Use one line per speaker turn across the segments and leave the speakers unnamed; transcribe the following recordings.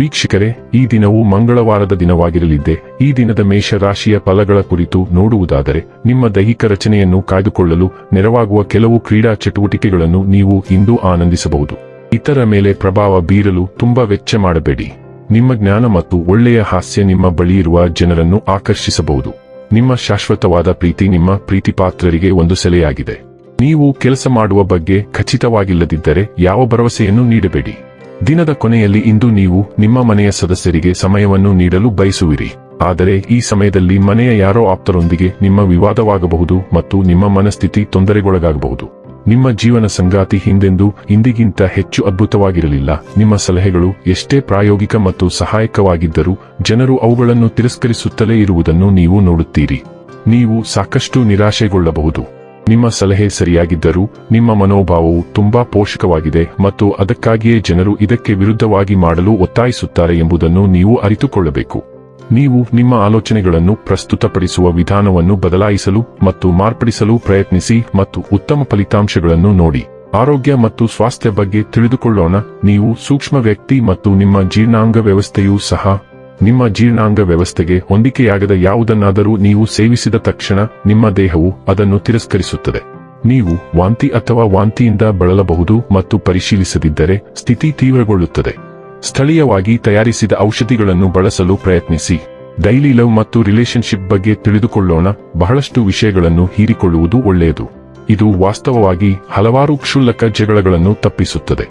ವೀಕ್ಷಕರೇ, ಈ ದಿನವು ಮಂಗಳವಾರದ ದಿನವಾಗಿರಲಿದ್ದೆ, ಈ ದಿನದ ಮೇಷ ರಾಶಿಯ ಫಲಗಳ ಕುರಿತು ನೋಡುವುದಾದರೆ, ನಿಮ್ಮ ದೈಹಿಕ ರಚನೆಯನ್ನು ಕಾಯ್ದುಕೊಳ್ಳಲು ನೆರವಾಗುವ ಕೆಲವು ಕ್ರೀಡಾ ಚಟುವಟಿಕೆಗಳನ್ನು ನೀವು ಇಂದು ಆನಂದಿಸಬಹುದು. ಇತರ ಮೇಲೆ ಪ್ರಭಾವ ಬೀರಲು ತುಂಬಾ ವೆಚ್ಚ ಮಾಡಬೇಡಿ. ನಿಮ್ಮ ಜ್ಞಾನ ಮತ್ತು ಒಳ್ಳೆಯ ಹಾಸ್ಯ ನಿಮ್ಮ ಬಳಿ ಇರುವ ಜನರನ್ನು ಆಕರ್ಷಿಸಬಹುದು. ನಿಮ್ಮ ಶಾಶ್ವತವಾದ ಪ್ರೀತಿ ನಿಮ್ಮ ಪ್ರೀತಿಪಾತ್ರರಿಗೆ ಒಂದು ಸೆಲೆಯಾಗಿದೆ. ನೀವು ಕೆಲಸ ಮಾಡುವ ಬಗ್ಗೆ ಖಚಿತವಾಗಿಲ್ಲದಿದ್ದರೆ ಯಾವ ಭರವಸೆಯನ್ನು ನೀಡಬೇಡಿ. ದಿನದ ಕೊನೆಯಲ್ಲಿ ಇಂದು ನೀವು ನಿಮ್ಮ ಮನೆಯ ಸದಸ್ಯರಿಗೆ ಸಮಯವನ್ನು ನೀಡಲು ಬಯಸುವಿರಿ. ಆದರೆ ಈ ಸಮಯದಲ್ಲಿ ಮನೆಯ ಯಾರೋ ಆಪ್ತರೊಂದಿಗೆ ನಿಮ್ಮ ವಿವಾದವಾಗಬಹುದು ಮತ್ತು ನಿಮ್ಮ ಮನಸ್ಥಿತಿ ತೊಂದರೆಗೊಳಗಾಗಬಹುದು. ನಿಮ್ಮ ಜೀವನ ಸಂಗಾತಿ ಹಿಂದೆಂದೂ ಇಂದಿಗಿಂತ ಹೆಚ್ಚು ಅದ್ಭುತವಾಗಿರಲಿಲ್ಲ. ನಿಮ್ಮ ಸಲಹೆಗಳು ಎಷ್ಟೇ ಪ್ರಾಯೋಗಿಕ ಮತ್ತು ಸಹಾಯಕವಾಗಿದ್ದರೂ ಜನರು ಅವುಗಳನ್ನು ತಿರಸ್ಕರಿಸುತ್ತಲೇ ಇರುವುದನ್ನು ನೀವು ನೋಡುತ್ತೀರಿ. ನೀವು ಸಾಕಷ್ಟು ನಿರಾಶೆಗೊಳ್ಳಬಹುದು. ನಿಮ್ಮ ಸಲಹೆ ಸರಿಯಾಗಿದ್ದರೂ ನಿಮ್ಮ ಮನೋಭಾವವು ತುಂಬಾ ಪೋಷಕವಾಗಿದೆ ಮತ್ತು ಅದಕ್ಕಾಗಿಯೇ ಜನರು ಇದಕ್ಕೆ ವಿರುದ್ಧವಾಗಿ ಮಾಡಲು ಒತ್ತಾಯಿಸುತ್ತಾರೆ ಎಂಬುದನ್ನು ನೀವು ಅರಿತುಕೊಳ್ಳಬೇಕು. ನೀವು ನಿಮ್ಮ ಆಲೋಚನೆಗಳನ್ನು ಪ್ರಸ್ತುತಪಡಿಸುವ ವಿಧಾನವನ್ನು ಬದಲಾಯಿಸಲು ಮತ್ತು ಮಾರ್ಪಡಿಸಲು ಪ್ರಯತ್ನಿಸಿ ಮತ್ತು ಉತ್ತಮ ಫಲಿತಾಂಶಗಳನ್ನು ನೋಡಿ. ಆರೋಗ್ಯ ಮತ್ತು ಸ್ವಾಸ್ಥ್ಯ ಬಗ್ಗೆ ತಿಳಿದುಕೊಳ್ಳೋಣ. ನೀವು ಸೂಕ್ಷ್ಮ ವ್ಯಕ್ತಿ ಮತ್ತು ನಿಮ್ಮ ಜೀರ್ಣಾಂಗ ವ್ಯವಸ್ಥೆಯೂ ಸಹ ನಿಮ್ಮ ಜೀರ್ಣಾಂಗ ವ್ಯವಸ್ಥೆಗೆ ಹೊಂದಿಕೆಯಾಗದ ಯಾವುದನ್ನಾದರೂ ನೀವು ಸೇವಿಸಿದ ತಕ್ಷಣ ನಿಮ್ಮ ದೇಹವು ಅದನ್ನು ತಿರಸ್ಕರಿಸುತ್ತದೆ. ನೀವು ವಾಂತಿ ಅಥವಾ ವಾಂತಿಯಿಂದ ಬಳಲಬಹುದು ಮತ್ತು ಪರಿಶೀಲಿಸದಿದ್ದರೆ ಸ್ಥಿತಿ ತೀವ್ರಗೊಳ್ಳುತ್ತದೆ. ಸ್ಥಳೀಯವಾಗಿ ತಯಾರಿಸಿದ ಔಷಧಿಗಳನ್ನು ಬಳಸಲು ಪ್ರಯತ್ನಿಸಿ. ಡೈಲಿ ಲವ್ ಮತ್ತು ರಿಲೇಶನ್ಶಿಪ್ ಬಗ್ಗೆ ತಿಳಿದುಕೊಳ್ಳೋಣ. ಬಹಳಷ್ಟು ವಿಷಯಗಳನ್ನು ಹೀರಿಕೊಳ್ಳುವುದು ಒಳ್ಳೆಯದು. ಇದು ವಾಸ್ತವವಾಗಿ ಹಲವಾರು ಕ್ಷುಲ್ಲಕ ಜಗಳಗಳನ್ನು ತಪ್ಪಿಸುತ್ತದೆ.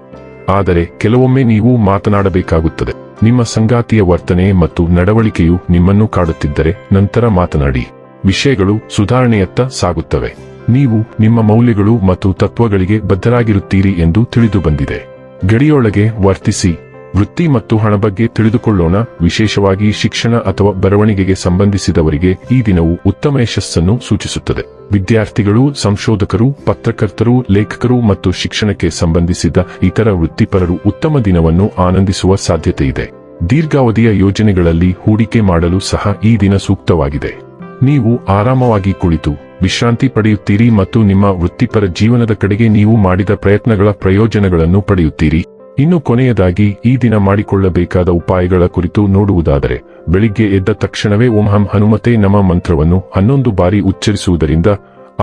ಆದರೆ ಕೆಲವೊಮ್ಮೆ ನೀವು ಮಾತನಾಡಬೇಕಾಗುತ್ತದೆ. ನಿಮ್ಮ ಸಂಗಾತಿಯ ವರ್ತನೆ ಮತ್ತು ನಡವಳಿಕೆಯು ನಿಮ್ಮನ್ನು ಕಾಡುತ್ತಿದ್ದರೆ ನಂತರ ಮಾತನಾಡಿ. ವಿಷಯಗಳು ಸುಧಾರಣೆಯತ್ತ ಸಾಗುತ್ತವೆ. ನೀವು ನಿಮ್ಮ ಮೌಲ್ಯಗಳು ಮತ್ತು ತತ್ವಗಳಿಗೆ ಬದ್ಧರಾಗಿರುತ್ತೀರಿ ಎಂದು ತಿಳಿದು ಬಂದಿದೆ ಗಡಿಯೊಳಗೆ ವರ್ತಿಸಿ. ವೃತ್ತಿ ಮತ್ತು ಹಣ ಬಗ್ಗೆ ತಿಳಿದುಕೊಳ್ಳೋಣ. ವಿಶೇಷವಾಗಿ ಶಿಕ್ಷಣ ಅಥವಾ ಬರವಣಿಗೆಗೆ ಸಂಬಂಧಿಸಿದವರಿಗೆ ಈ ದಿನವು ಉತ್ತಮ ಯಶಸ್ಸನ್ನು ಸೂಚಿಸುತ್ತದೆ. ವಿದ್ಯಾರ್ಥಿಗಳು, ಸಂಶೋಧಕರು, ಪತ್ರಕರ್ತರು, ಲೇಖಕರು ಮತ್ತು ಶಿಕ್ಷಣಕ್ಕೆ ಸಂಬಂಧಿಸಿದ ಇತರ ವೃತ್ತಿಪರರು ಉತ್ತಮ ದಿನವನ್ನು ಆನಂದಿಸುವ ಸಾಧ್ಯತೆ ಇದೆ. ದೀರ್ಘಾವಧಿಯ ಯೋಜನೆಗಳಲ್ಲಿ ಹೂಡಿಕೆ ಮಾಡಲು ಸಹ ಈ ದಿನ ಸೂಕ್ತವಾಗಿದೆ. ನೀವು ಆರಾಮವಾಗಿ ಕುಳಿತು ವಿಶ್ರಾಂತಿ ಪಡೆಯುತ್ತೀರಿ ಮತ್ತು ನಿಮ್ಮ ವೃತ್ತಿಪರ ಜೀವನದ ಕಡೆಗೆ ನೀವು ಮಾಡಿದ ಪ್ರಯತ್ನಗಳ ಪ್ರಯೋಜನಗಳನ್ನು ಪಡೆಯುತ್ತೀರಿ. ಇನ್ನು ಕೊನೆಯದಾಗಿ ಈ ದಿನ ಮಾಡಿಕೊಳ್ಳಬೇಕಾದ ಉಪಾಯಗಳ ಕುರಿತು ನೋಡುವುದಾದರೆ, ಬೆಳಿಗ್ಗೆ ಎದ್ದ ತಕ್ಷಣವೇ ಓಂ ಹಂ ಹನುಮತೆ ನಮ ಮಂತ್ರವನ್ನು ಹನ್ನೊಂದು ಬಾರಿ ಉಚ್ಚರಿಸುವುದರಿಂದ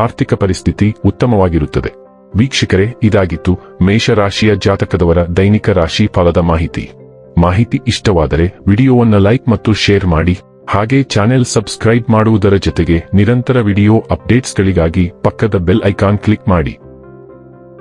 ಆರ್ಥಿಕ ಪರಿಸ್ಥಿತಿ ಉತ್ತಮವಾಗಿರುತ್ತದೆ. ವೀಕ್ಷಕರೇ, ಇದಾಗಿತ್ತು ಮೇಷರಾಶಿಯ ಜಾತಕದವರ ದೈನಿಕ ರಾಶಿ ಫಲದ ಮಾಹಿತಿ. ಮಾಹಿತಿ ಇಷ್ಟವಾದರೆ ವಿಡಿಯೋವನ್ನು ಲೈಕ್ ಮತ್ತು ಶೇರ್ ಮಾಡಿ, ಹಾಗೆ ಚಾನೆಲ್ ಸಬ್ಸ್ಕ್ರೈಬ್ ಮಾಡುವುದರ ಜೊತೆಗೆ ನಿರಂತರ ವಿಡಿಯೋ ಅಪ್ಡೇಟ್ಸ್ಗಳಿಗಾಗಿ ಪಕ್ಕದ ಬೆಲ್ ಐಕಾನ್ ಕ್ಲಿಕ್ ಮಾಡಿ.